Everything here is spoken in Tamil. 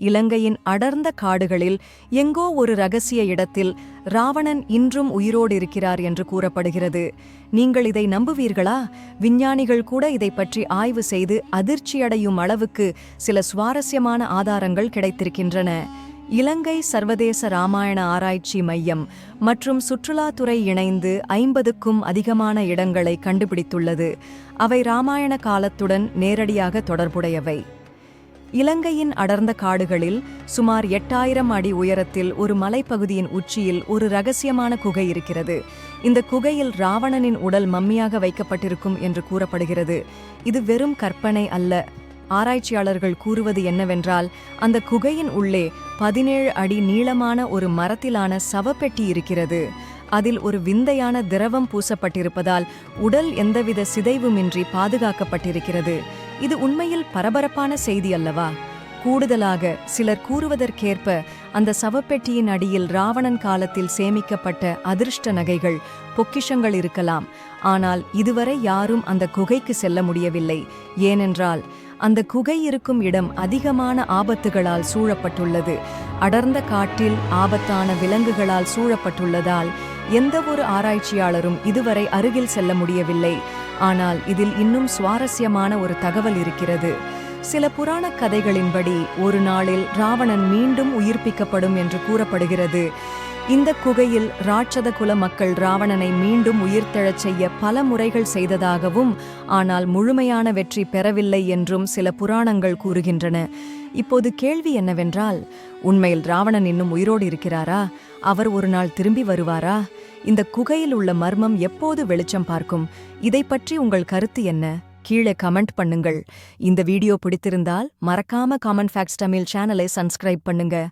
இலங்கையின் அடர்ந்த காடுகளில் எங்கோ ஒரு ரகசிய இடத்தில் ராவணன் இன்றும் உயிரோடு இருக்கிறார் என்று கூறப்படுகிறது. நீங்கள் இதை நம்புவீர்களா? விஞ்ஞானிகள் கூட இதை பற்றி ஆய்வு செய்து அதிர்ச்சியடையும் அளவுக்கு சில சுவாரஸ்யமான ஆதாரங்கள் கிடைத்திருக்கின்றன. இலங்கை சர்வதேச ராமாயண ஆராய்ச்சி மையம் மற்றும் சுற்றுலாத்துறை இணைந்து ஐம்பதுக்கும் அதிகமான இடங்களை கண்டுபிடித்துள்ளது. அவை ராமாயண காலத்துடன் நேரடியாக தொடர்புடையவை. இலங்கையின் அடர்ந்த காடுகளில் சுமார் எட்டாயிரம் அடி உயரத்தில் ஒரு மலைப்பகுதியின் உச்சியில் ஒரு ரகசியமான குகை இருக்கிறது. இந்த குகையில் ராவணனின் உடல் மம்மியாக வைக்கப்பட்டிருக்கும் என்று கூறப்படுகிறது. இது வெறும் கற்பனை அல்ல. ஆராய்ச்சியாளர்கள் கூறுவது என்னவென்றால் அந்த குகையின் உள்ளே பதினேழு அடி நீளமான ஒரு மரத்திலான சவப்பெட்டி இருக்கிறது. அதில் ஒரு விந்தையான திரவம் பூசப்பட்டிருப்பதால் உடல் எந்தவித சிதைவுமின்றி பாதுகாக்கப்பட்டிருக்கிறது. இது உண்மையில் பரபரப்பான செய்தி அல்லவா? கூடுதலாக சிலர் கூறுவதற்கேற்ப அந்த சவப்பெட்டியின் அடியில் ராவணன் காலத்தில் சேமிக்கப்பட்ட அதிர்ஷ்ட நகைகள் பொக்கிஷங்கள் இருக்கலாம். ஆனால் இதுவரை யாரும் அந்த குகைக்கு செல்ல முடியவில்லை. ஏனென்றால் அந்த குகை இருக்கும் இடம் அதிகமான ஆபத்துகளால் சூழப்பட்டுள்ளது. அடர்ந்த காட்டில் ஆபத்தான விலங்குகளால் சூழப்பட்டுள்ளதால் எந்தவொரு ஆராய்ச்சியாளரும் இதுவரை அருகில் செல்ல முடியவில்லை. ஆனால் இதில் இன்னும் சுவாரஸ்யமான ஒரு தகவல் இருக்கிறது. சில புராணக் கதைகளின்படி ஒரு நாளில் ராவணன் மீண்டும் உயிர்ப்பிக்கப்படும் என்று கூறப்படுகிறது. இந்த குகையில் ராட்சத குல மக்கள் ராவணனை மீண்டும் உயிர்த்தெழச் செய்ய பல முறைகள் செய்ததாகவும் ஆனால் முழுமையான வெற்றி பெறவில்லை என்றும் சில புராணங்கள் கூறுகின்றன. இப்போது கேள்வி என்னவென்றால் உண்மையில் ராவணன் இன்னும் உயிரோடு இருக்கிறாரா? அவர் ஒரு நாள் திரும்பி வருவாரா? இந்த குகையில் உள்ள மர்மம் எப்போது வெளிச்சம் பார்க்கும்? இதை பற்றி உங்கள் கருத்து என்ன? கீழே கமெண்ட் பண்ணுங்கள். இந்த வீடியோ பிடித்திருந்தால் மறக்காம காமன் ஃபேக்ஸ் தமிழ் சேனலை சப்ஸ்கிரைப் பண்ணுங்க.